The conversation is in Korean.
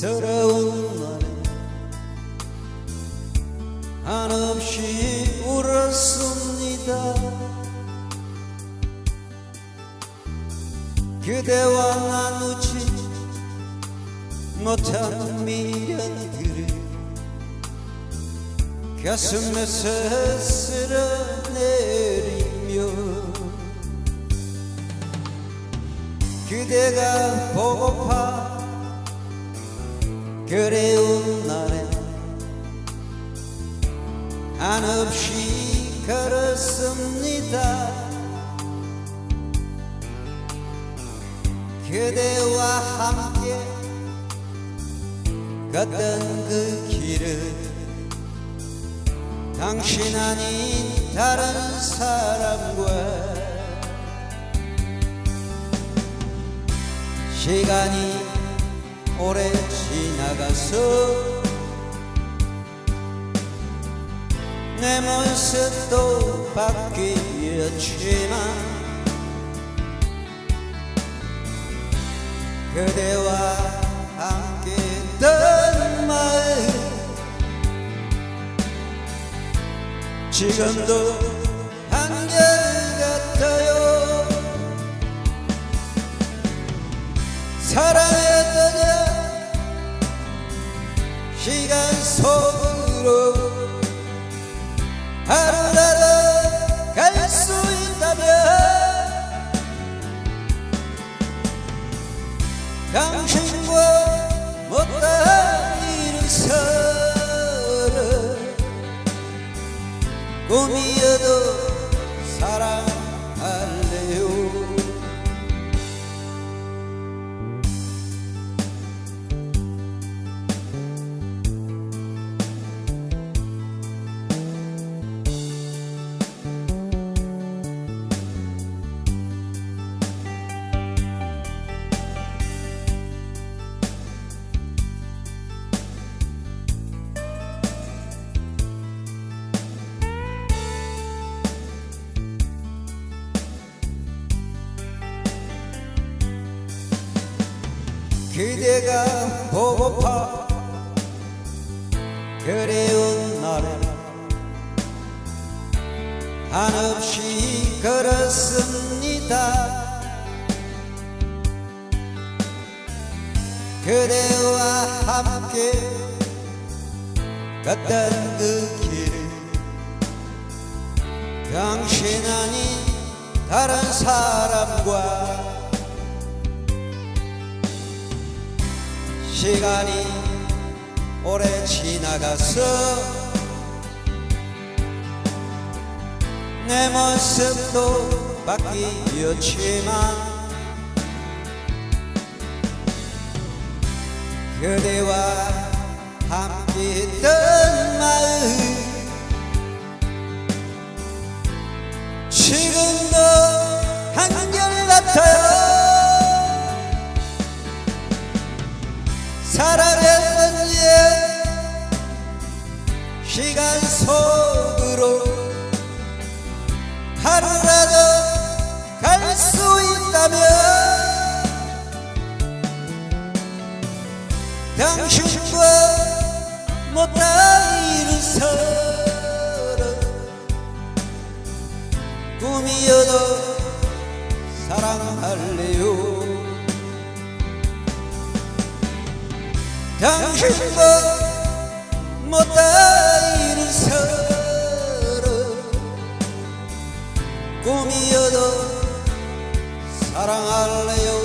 서러운 날에 한없이 울었습니다. 그대와 나누지 못한 미련들을 가슴에서 쓸어내리며 그대가 보고파 그리운 날에 한없이 걸었습니다. 그대와 함께 걷던 그 길은 당신 아닌 다른 사람과 시간이 오래 지나가서 내 모습도 바뀌었지만 그대와 함께 했던 마음 지금도 시간 속으로 하루라도 갈수 있다면 당신과 못다 이룬 사랑 꿈이어도 사랑 그대가 보고파. 그리운 날에 한없이 걸었습니다. 그대와 함께 걷던 그 길을 당신 아닌 다른 사람과 시간이 오래 지나가서 내 모습도 바뀌었지만 그대와 함께 시간 속으로 하루라도 갈 수 있다면 당신과 못다 이룬 사랑 꿈이어도 사랑할래요? 당신과 못다 이룬 사랑 꿈이어도 사랑할래요